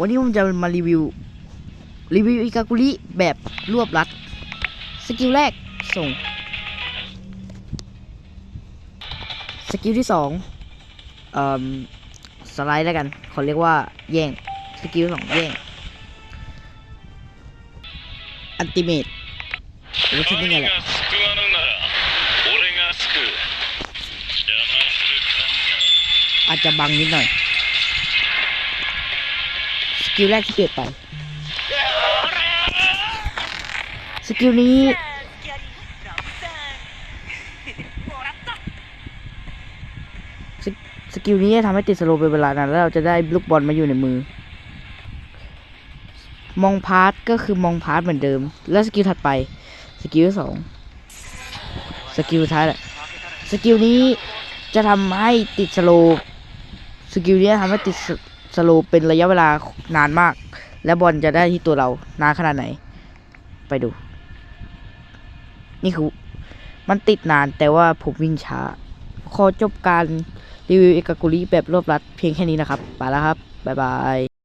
วันนี้ผมจะมารีวิว รีวิวอิกากุลิแบบรวบรัด สกิลแรกส่ง สกิลที่สองสไลด์แล้วกันเขาเรียกว่าแย่ง สกิลสองแย่ง อันติเมตโอ้ชิดยังไงแหละอาจจะบังนิดหน่อย กิลแรกที่เปลี่ยนไป สกิลนี้สกสกิลนี้จะทำให้ติดสโลว์เป็นเวลานานแล้วเราจะได้ลูกบอลมาอยู่ในมือ มองพาร์ทก็คือมองพาร์ทเหมือนเดิม แล้วสกิลถัดไป สกิลที่สองสกิลสุดท้ายแหละสกิลนี้จะทำให้ติดสโลว์สกิลนี้จะทำให้ติด สโลว์เป็นระยะเวลานานมาก และบอลจะได้ที่ตัวเรานานขนาดไหน ไปดู นี่คือ มันติดนานแต่ว่าผมวิ่งช้า ขอจบการรีวิวเอกากุริแบบรวบรัดเพียงแค่นี้นะครับ ไปแล้วครับ บ๊ายบาย